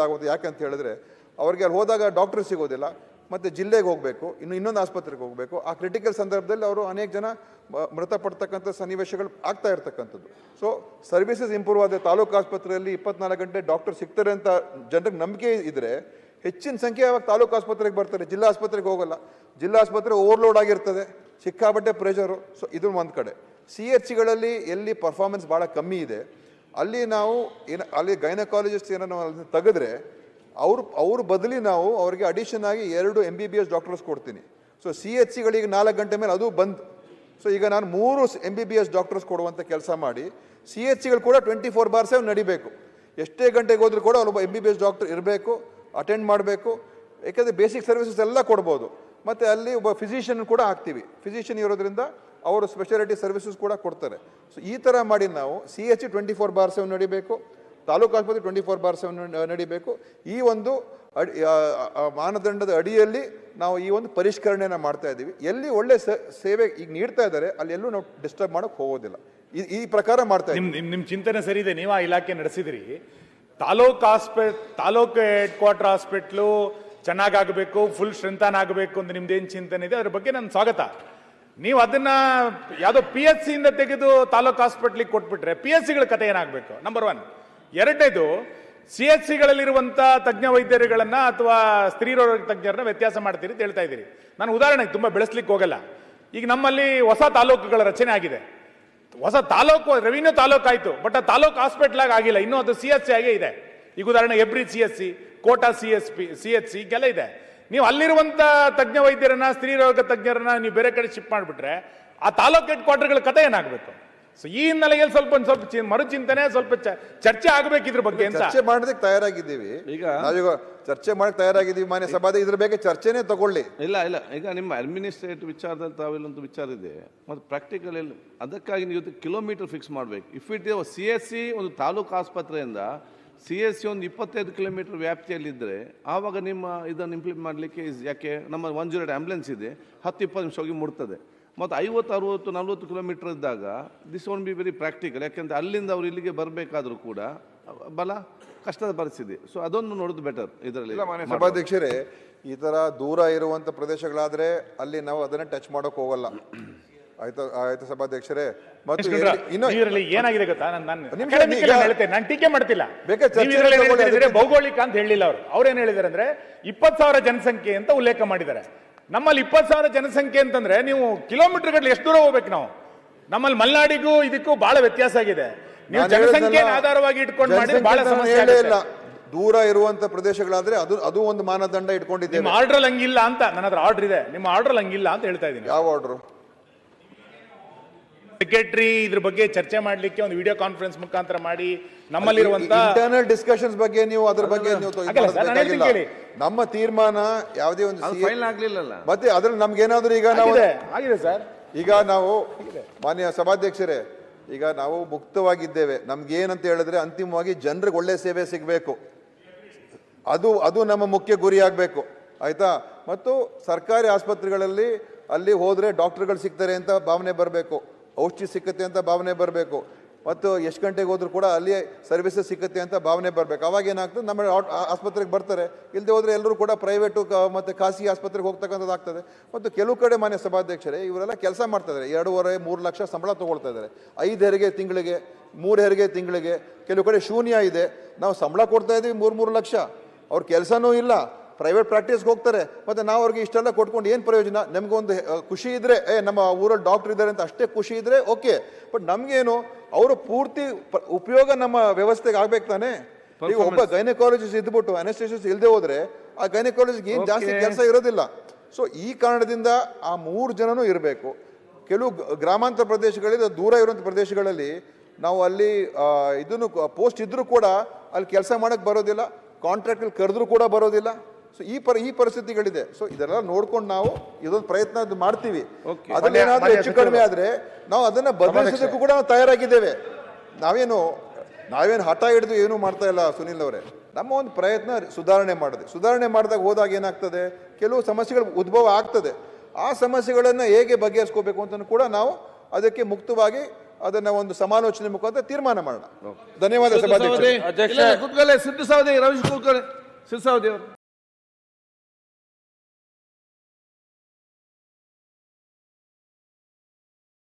ಸಮಸ್ಯೆಗಳಾಗೋದು ಯಾಕೆ ಅಂತ ಹೇಳಿದ್ರೆ, ಅವ್ರಿಗೆ ಅಲ್ಲಿ ಹೋದಾಗ ಡಾಕ್ಟರ್ ಸಿಗೋದಿಲ್ಲ, ಮತ್ತು ಜಿಲ್ಲೆಗೆ ಹೋಗಬೇಕು, ಇನ್ನು ಇನ್ನೊಂದು ಆಸ್ಪತ್ರೆಗೆ ಹೋಗಬೇಕು. ಆ ಕ್ರಿಟಿಕಲ್ ಸಂದರ್ಭದಲ್ಲಿ ಅವರು ಅನೇಕ ಜನ ಮೃತಪಡ್ತಕ್ಕಂಥ ಸನ್ನಿವೇಶಗಳು ಆಗ್ತಾ ಇರ್ತಕ್ಕಂಥದ್ದು. ಸೊ ಸರ್ವಿಸಸ್ ಇಂಪ್ರೂವ್ ಆದರೆ ತಾಲೂಕು ಆಸ್ಪತ್ರೆಯಲ್ಲಿ ಇಪ್ಪತ್ನಾಲ್ಕು ಗಂಟೆ ಡಾಕ್ಟರ್ ಸಿಗ್ತಾರೆ ಅಂತ ಜನರಿಗೆ ನಂಬಿಕೆ ಇದ್ರೆ, ಹೆಚ್ಚಿನ ಸಂಖ್ಯೆ ಅವಾಗ ತಾಲೂಕು ಆಸ್ಪತ್ರೆಗೆ ಬರ್ತಾರೆ, ಜಿಲ್ಲಾ ಆಸ್ಪತ್ರೆಗೆ ಹೋಗಲ್ಲ. ಜಿಲ್ಲಾ ಆಸ್ಪತ್ರೆ ಓವರ್ಲೋಡ್ ಆಗಿರ್ತದೆ ಸಿಕ್ಕಾಬಟ್ಟೆ ಪ್ರೆಷರು ಸೊ ಇದು ಒಂದು ಕಡೆ. ಸಿ ಎಚ್ ಸಿಗಳಲ್ಲಿ ಎಲ್ಲಿ ಪರ್ಫಾರ್ಮೆನ್ಸ್ ಭಾಳ ಕಮ್ಮಿ ಇದೆ ಅಲ್ಲಿ ನಾವು ಏನು, ಅಲ್ಲಿ ಗೈನಕಾಲಜಿಸ್ಟ್ ಏನೋ ನಾವು ತೆಗೆದ್ರೆ ಅವ್ರ ಅವ್ರ ಬದಲಿ ನಾವು ಅವ್ರಿಗೆ ಅಡಿಷನ್ ಆಗಿ ಎರಡು M B B S doctors ಕೊಡ್ತೀನಿ. ಸೊ ಸಿ ಎಚ್ ಸಿಗಳಿಗೆ ನಾಲ್ಕು ಗಂಟೆ ಮೇಲೆ ಅದು ಬಂದ್. ಸೊ ಈಗ ನಾನು ಮೂರು M B B S doctors ಕೊಡುವಂಥ ಕೆಲಸ ಮಾಡಿ ಸಿ ಎಚ್ ಸಿಗಳು ಕೂಡ ಟ್ವೆಂಟಿ ಫೋರ್ ಬಾರ್ ಸೆವೆನ್ ನಡಿಬೇಕು. ಎಷ್ಟೇ ಗಂಟೆಗೆ ಹೋದ್ರೂ ಕೂಡ ಒಬ್ಬ M B B S doctor ಇರಬೇಕು ಅಟೆಂಡ್ ಮಾಡಬೇಕು. ಏಕೆಂದರೆ ಬೇಸಿಕ್ ಸರ್ವಿಸಸ್ ಎಲ್ಲ ಕೊಡ್ಬೋದು. ಮತ್ತು ಅಲ್ಲಿ ಒಬ್ಬ ಫಿಸಿಷಿಯನ್ ಕೂಡ ಹಾಕ್ತೀವಿ ಫಿಸಿಷಿಯನ್ ಇರೋದ್ರಿಂದ ಅವರು ಸ್ಪೆಷಾಲಿಟಿ ಸರ್ವಿಸಸ್ ಕೂಡ ಕೊಡ್ತಾರೆ. ಸೊ ಈ ಥರ ಮಾಡಿ ನಾವು C H twenty four bar seven ನಡಿಬೇಕು ತಾಲೂಕು ಆಸ್ಪತ್ರೆ ಟ್ವೆಂಟಿ ಫೋರ್ ಬಾರ್ ಸೆವೆನ್ ನಡಿಬೇಕು. ಈ ಒಂದು ಅಡಿ ಮಾನದಂಡದ ಅಡಿಯಲ್ಲಿ ನಾವು ಈ ಒಂದು ಪರಿಷ್ಕರಣೆಯನ್ನು ಮಾಡ್ತಾ ಇದ್ದೀವಿ. ಎಲ್ಲಿ ಒಳ್ಳೆ ಸೇವೆ ಈಗ ನೀಡ್ತಾ ಇದ್ದಾರೆ ಅಲ್ಲಿ ಎಲ್ಲೂ ನಾವು ಡಿಸ್ಟರ್ಬ್ ಮಾಡೋಕೆ ಹೋಗೋದಿಲ್ಲ. ಈ ಈ ಪ್ರಕಾರ ಮಾಡ್ತಾ ಇದ್ದೀವಿ. ನಿಮ್ಮ ನಿಮ್ಮ ನಿಮ್ ಚಿಂತನೆ ಸರಿ ಇದೆ ನೀವು ಆ ಇಲಾಖೆ ನಡೆಸಿದಿರಿ. ತಾಲೂಕು ಆಸ್ಪೆಟ್ ತಾಲೂಕು ಹೆಡ್ ಕ್ವಾರ್ಟರ್ ಹಾಸ್ಪಿಟ್ಲು ಚೆನ್ನಾಗಾಗಬೇಕು ಫುಲ್ ಸ್ಟ್ರೆಂತಾನಾಗಬೇಕು ಆಗಬೇಕು ಅಂತ ನಿಮ್ದೇನು ಚಿಂತನೆ ಇದೆ? ಅದ್ರ ಬಗ್ಗೆ ನನ್ನ ಸ್ವಾಗತ. ನೀವು ಅದನ್ನ ಯಾವುದೋ ಪಿ ಎಚ್ ಸಿಯಿಂದ ತೆಗೆದು ತಾಲೂಕು ಹಾಸ್ಪಿಟ್ಲಿಗೆ ಕೊಟ್ಬಿಟ್ರೆ ಪಿ ಎಚ್ ಸಿಗಳ ಕತೆ ಏನಾಗಬೇಕು? ನಂಬರ್ ಒನ್ ಎರಡನೇದು ಸಿ ಎಚ್ ಸಿಗಳಲ್ಲಿರುವಂಥ ತಜ್ಞ ವೈದ್ಯರುಗಳನ್ನ ಅಥವಾ ಸ್ತ್ರೀರೋಗ ತಜ್ಞರನ್ನ ವ್ಯತ್ಯಾಸ ಮಾಡ್ತೀರಿ ಅಂತ ಹೇಳ್ತಾ ಇದ್ದೀರಿ. ನಾನು ಉದಾಹರಣೆಗೆ ತುಂಬಾ ಬೆಳೆಸ್ಲಿಕ್ಕೆ ಹೋಗಲ್ಲ. ಈಗ ನಮ್ಮಲ್ಲಿ ಹೊಸ ತಾಲೂಕುಗಳ ರಚನೆ ಆಗಿದೆ. ಹೊಸ ತಾಲೂಕು ರೆವಿನ್ಯೂ ತಾಲೂಕು ಆಯ್ತು ಬಟ್ ಆ ತಾಲೂಕು ಹಾಸ್ಪಿಟಲ್ ಆಗಿ ಆಗಿಲ್ಲ. ಇನ್ನೂ ಅದು ಸಿ ಎಚ್ ಸಿ ಆಗೇ ಇದೆ. ಈಗ ಉದಾಹರಣೆ every C S C quota C S P C H C ಇದೆ. ನೀವು ಅಲ್ಲಿರುವಂಥ ತಜ್ಞ ವೈದ್ಯರನ್ನ ಸ್ತ್ರೀ ರೋಗ ತಜ್ಞರನ್ನ ನೀವು ಬೇರೆ ಕಡೆ ಶಿಫ್ಟ್ ಮಾಡಿಬಿಟ್ರೆ ಆ ತಾಲೂಕು ಹೆಡ್ ಕ್ವಾರ್ಟರ್ಗಳ ಕತೆ ಏನಾಗಬೇಕು? ಸೊ ಈ ಹಿನ್ನೆಲೆಯಲ್ಲಿ ಸ್ವಲ್ಪ ಒಂದು ಸ್ವಲ್ಪ ಮರುಚಿಂತನೆ ಸ್ವಲ್ಪ ಚರ್ಚೆ ಆಗಬೇಕು ಇದ್ರ ಬಗ್ಗೆ ಅಂತ. ಚರ್ಚೆ ಮಾಡೋದಕ್ಕೆ ತಯಾರಾಗಿದ್ದೀವಿ. ಈಗ ನಾವೀಗ ಚರ್ಚೆ ಮಾಡಕ್ಕೆ ತಯಾರಾಗಿದ್ದೀವಿ ಮಾನ್ಯ ಸಭಾದ ಇದ್ರ ಬಗ್ಗೆ ಚರ್ಚೆನೇ ತಗೊಳ್ಳಿ. ಇಲ್ಲ ಇಲ್ಲ. ಈಗ ನಿಮ್ಮ ಅಡ್ಮಿನಿಸ್ಟ್ರೇಟಿವ್ ವಿಚಾರದಲ್ಲಿ ತಾವೆಲ್ಲೊಂದು ವಿಚಾರ ಇದೆ. ಮತ್ತು ಪ್ರಾಕ್ಟಿಕಲ್ ಎಲ್ಲ ಅದಕ್ಕಾಗಿ ನೀವು ಕಿಲೋಮೀಟರ್ ಫಿಕ್ಸ್ ಮಾಡಬೇಕು. If it C S C ಒಂದು ತಾಲೂಕು ಆಸ್ಪತ್ರೆಯಿಂದ ಸಿ ಎಸ್ ಸಿ ಒಂದು ಇಪ್ಪತ್ತೈದು ಕಿಲೋಮೀಟರ್ ವ್ಯಾಪ್ತಿಯಲ್ಲಿದ್ದರೆ ಆವಾಗ ನಿಮ್ಮ ಇದನ್ನು ಇಂಪ್ಲಿಮೆಂಟ್ ಮಾಡಲಿಕ್ಕೆ ಯಾಕೆ? ನಮ್ಮ ಒನ್ ಜೀರೋ ಆ್ಯಂಬುಲೆನ್ಸ್ ಇದೆ ಹತ್ತು ಇಪ್ಪತ್ತು ನಿಮಿಷ ಹೋಗಿ ಮುಡ್ತದೆ ಮತ್ತು ಐವತ್ತು ಅರುವತ್ತು ನಲ್ವತ್ತು ಕಿಲೋಮೀಟರ್ ಇದ್ದಾಗ this one be very practical ಯಾಕೆಂದರೆ ಅಲ್ಲಿಂದ ಅವರು ಇಲ್ಲಿಗೆ ಬರಬೇಕಾದ್ರೂ ಕೂಡ ಬಲ ಕಷ್ಟದ ಪರಿಸ್ಥಿತಿ. ಸೊ ಅದೊಂದು ನೋಡೋದು ಬೆಟರ್ ಇದರಲ್ಲಿ. ಸಭಾಧ್ಯಕ್ಷರೇ ಈ ಥರ ದೂರ ಇರುವಂಥ ಪ್ರದೇಶಗಳಾದರೆ ಅಲ್ಲಿ ನಾವು ಅದನ್ನು ಟಚ್ ಮಾಡೋಕ್ಕೆ ಹೋಗಲ್ಲ. ಆಯ್ತಾ ಆಯ್ತು ಸಭಾಧ್ಯಕ್ಷರೇ. ಮತ್ತು ಇನ್ನು ಇದರಲ್ಲಿ ಏನಾಗಿದೆ ಗೊತ್ತಾ? ನಾನು ಹೇಳ್ತೇನೆ. ನಾನು ಟೀಕೆ ಮಾಡ್ತಿಲ್ಲ. ಬೇಕಾದ್ರೆ ಏನ್ ಭೌಗೋಳಿಕ ಅಂತ ಹೇಳಿಲ್ಲ ಅವರು. ಅವ್ರೇನ್ ಹೇಳಿದಾರೆ ಅಂದ್ರೆ ಇಪ್ಪತ್ ಸಾವಿರ ಜನಸಂಖ್ಯೆ ಅಂತ ಉಲ್ಲೇಖ ಮಾಡಿದ್ದಾರೆ. ನಮ್ಮಲ್ಲಿ ಇಪ್ಪತ್ ಸಾವಿರ ಜನಸಂಖ್ಯೆ ಅಂತಂದ್ರೆ ನೀವು ಕಿಲೋಮೀಟರ್ ಗಟ್ಟಲೆ ಎಷ್ಟು ದೂರ ಹೋಗ್ಬೇಕು ನಾವು? ನಮ್ಮಲ್ಲಿ ಮಲ್ನಾಡಿಗೂ ಇದಕ್ಕೂ ಬಹಳ ವ್ಯತ್ಯಾಸ ಆಗಿದೆ. ನೀವು ಜನಸಂಖ್ಯೆ ಆಧಾರವಾಗಿ ಇಟ್ಕೊಂಡು ಮಾಡಿ ಬಹಳ ಸಮಸ್ಯೆ. ಇಲ್ಲ. ದೂರ ಇರುವಂತ ಪ್ರದೇಶಗಳಾದ್ರೆ ಅದು ಅದು ಒಂದು ಮಾನದಂಡ ನಿಮ್ಮ ಇಟ್ಕೊಂಡಿದ್ದೇವೆ ಆರ್ಡರ್ ಹಂಗಿಲ್ಲ ಅಂತ ನನ್ನ ಹತ್ರ ಆರ್ಡರ್ ಇದೆ. ನಿಮ್ಮ ಆರ್ಡರ್ ಹಂಗಿಲ್ಲ ಅಂತ ಹೇಳ್ತಾ ಇದ್ದೀನಿ. ಯಾವ ಆರ್ಡರ್? ಸೆಕ್ರೆಟರಿ ಇದ್ರ ಬಗ್ಗೆ ಚರ್ಚೆ ಮಾಡ್ಲಿಕ್ಕೆ ಒಂದು ವಿಡಿಯೋ ಕಾನ್ಫರೆನ್ಸ್ ಮುಖಾಂತರ ಮಾಡಿ ನಮ್ಮಲ್ಲಿರುವಂತ ಇಂಟರ್ನಲ್ ಡಿಸ್ಕಷನ್ಸ್ ಬಗ್ಗೆ ನೀವು ಅದ್ರ ಬಗ್ಗೆ ನೀವು. ನಮ್ಮ ತೀರ್ಮಾನ ಯಾವುದೇ ಒಂದು ಫೈನಲ್ ಆಗ್ಲಿಲ್ಲ ಮತ್ತೆ ಅದ್ರಲ್ಲಿ ನಮ್ಗೆ ಏನಾದ್ರೂ ಈಗ ನಾವು ಆಗಿದೆ ಆಗಿದೆ ಸರ್. ಈಗ ನಾವು ಮಾನ್ಯ ಸಭಾಧ್ಯಕ್ಷರೇ ಈಗ ನಾವು ಮುಕ್ತವಾಗಿದ್ದೇವೆ. ನಮ್ಗೆ ಏನಂತ ಹೇಳಿದ್ರೆ ಅಂತಿಮವಾಗಿ ಜನರಿಗೆ ಒಳ್ಳೆ ಸೇವೆ ಸಿಗಬೇಕು. ಅದು ಅದು ನಮ್ಮ ಮುಖ್ಯ ಗುರಿ ಆಗಬೇಕು. ಆಯ್ತಾ? ಮತ್ತು ಸರ್ಕಾರಿ ಆಸ್ಪತ್ರೆಗಳಲ್ಲಿ ಅಲ್ಲಿ ಹೋದ್ರೆ ಡಾಕ್ಟರ್ಗಳು ಸಿಗ್ತಾರೆ ಅಂತ ಭಾವನೆ ಬರಬೇಕು. ಔಷಧಿ ಸಿಕ್ಕತ್ತೆ ಅಂತ ಭಾವನೆ ಬರಬೇಕು. ಮತ್ತು ಎಷ್ಟು ಗಂಟೆಗೆ ಹೋದರೂ ಕೂಡ ಅಲ್ಲಿ ಸರ್ವಿಸಸ್ ಸಿಕ್ಕತ್ತೆ ಅಂತ ಭಾವನೆ ಬರಬೇಕು. ಅವಾಗ ಏನಾಗ್ತದೆ? ನಮ್ಮ ಆಸ್ಪತ್ರೆಗೆ ಬರ್ತಾರೆ. ಇಲ್ಲದೆ ಹೋದರೆ ಎಲ್ಲರೂ ಕೂಡ ಪ್ರೈವೇಟು ಮತ್ತು ಖಾಸಗಿ ಆಸ್ಪತ್ರೆಗೆ ಹೋಗ್ತಕ್ಕಂಥದ್ದು ಆಗ್ತದೆ. ಮತ್ತು ಕೆಲವು ಕಡೆ ಮಾನ್ಯ ಸಭಾಧ್ಯಕ್ಷರೇ, ಇವರೆಲ್ಲ ಕೆಲಸ ಮಾಡ್ತಾಯಿದ್ದಾರೆ ಎರಡೂವರೆ, ಮೂರು ಲಕ್ಷ ಸಂಬಳ ತೊಗೊಳ್ತಾ ಇದ್ದಾರೆ. ಐದು ಹೆರಿಗೆ ತಿಂಗಳಿಗೆ, ಮೂರು ಹೆರಿಗೆ ತಿಂಗಳಿಗೆ, ಕೆಲವು ಕಡೆ ಶೂನ್ಯ ಇದೆ. ನಾವು ಸಂಬಳ ಕೊಡ್ತಾ ಇದ್ದೀವಿ ಮೂರು ಮೂರು ಲಕ್ಷ. ಅವ್ರ ಕೆಲಸನೂ ಇಲ್ಲ. ಪ್ರೈವೇಟ್ ಪ್ರಾಕ್ಟೀಸ್ಗೆ ಹೋಗ್ತಾರೆ ಮತ್ತು ನಾವು ಅವ್ರಿಗೆ ಇಷ್ಟೆಲ್ಲ ಕೊಟ್ಕೊಂಡು ಏನು ಪ್ರಯೋಜನ? ನಮಗೊಂದು ಖುಷಿ ಇದ್ರೆ ಏ ನಮ್ಮ ಊರಲ್ಲಿ ಡಾಕ್ಟರ್ ಇದ್ದಾರೆ ಅಂತ ಅಷ್ಟೇ ಖುಷಿ ಇದ್ರೆ ಓಕೆ ಬಟ್ ನಮಗೇನು ಅವರು ಪೂರ್ತಿ ಉಪಯೋಗ ನಮ್ಮ ವ್ಯವಸ್ಥೆಗೆ ಆಗ್ಬೇಕು ತಾನೆ? ಈಗ ಒಬ್ಬ ಗೈನಕಾಲಜಿಸ್ಟ್ ಇದ್ಬಿಟ್ಟು ಅನಸ್ಟೇಷಿಸ್ ಇಲ್ಲದೆ ಹೋದ್ರೆ ಆ ಗೈನಕಾಲಜಿಗೆ ಏನು ಜಾಸ್ತಿ. ಕೆಲಸ ಇರೋದಿಲ್ಲ. ಸೊ ಈ ಕಾರಣದಿಂದ ಆ ಮೂರು ಜನನೂ ಇರಬೇಕು. ಕೆಲವು ಗ್ರಾಮಾಂತರ ಪ್ರದೇಶಗಳಿಂದ ದೂರ ಇರುವಂಥ ಪ್ರದೇಶಗಳಲ್ಲಿ ನಾವು ಅಲ್ಲಿ ಇದನ್ನು ಪೋಸ್ಟ್ ಇದ್ದರೂ ಕೂಡ ಅಲ್ಲಿ ಕೆಲಸ ಮಾಡೋಕ್ಕೆ ಬರೋದಿಲ್ಲ ಕಾಂಟ್ರಾಕ್ಟಲ್ಲಿ ಕರೆದ್ರೂ ಕೂಡ ಬರೋದಿಲ್ಲ. ಸೊ ಈ ಪರ ಈ ಪರಿಸ್ಥಿತಿಗಳಿದೆ. ಸೊ ಇದೆಲ್ಲ ನೋಡ್ಕೊಂಡು ನಾವು ಇದೊಂದು ಪ್ರಯತ್ನ ಮಾಡ್ತೀವಿ. ಅದನ್ನೇನಾದ್ರೂ ಹೆಚ್ಚು ಕಡಿಮೆ ಆದ್ರೆ ನಾವು ಅದನ್ನ ಬದಲಿಸೋದಕ್ಕೂ ಕೂಡ ನಾವು ತಯಾರಾಗಿದ್ದೇವೆ. ನಾವೇನು ನಾವೇನು ಹಠ ಹಿಡಿದು ಏನು ಮಾಡ್ತಾ ಇಲ್ಲ ಸುನಿಲ್ ಅವರೇ. ನಮ್ಮ ಒಂದು ಪ್ರಯತ್ನ ಸುಧಾರಣೆ ಮಾಡಿದೆ. ಸುಧಾರಣೆ ಮಾಡಿದಾಗ ಹೋದಾಗ ಏನಾಗ್ತದೆ? ಕೆಲವು ಸಮಸ್ಯೆಗಳು ಉದ್ಭವ ಆಗ್ತದೆ. ಆ ಸಮಸ್ಯೆಗಳನ್ನು ಹೇಗೆ ಬಗೆಹರಿಸ್ಕೋಬೇಕು ಅಂತ ಕೂಡ ನಾವು ಅದಕ್ಕೆ ಮುಕ್ತವಾಗಿ ಅದನ್ನ ಒಂದು ಸಮಾಲೋಚನೆ ಮುಖಾಂತರ ತೀರ್ಮಾನ ಮಾಡೋಣ. ಧನ್ಯವಾದ ಸಭಾಧ್ಯಕ್ಷ ಸಿದ್ದು ಸವದಿ, ಇಲ್ಲ, ಕೂತ್ಕೊಳ್ಳಿ. ಸಿದ್ದು ಸವದಿ ಅವರು.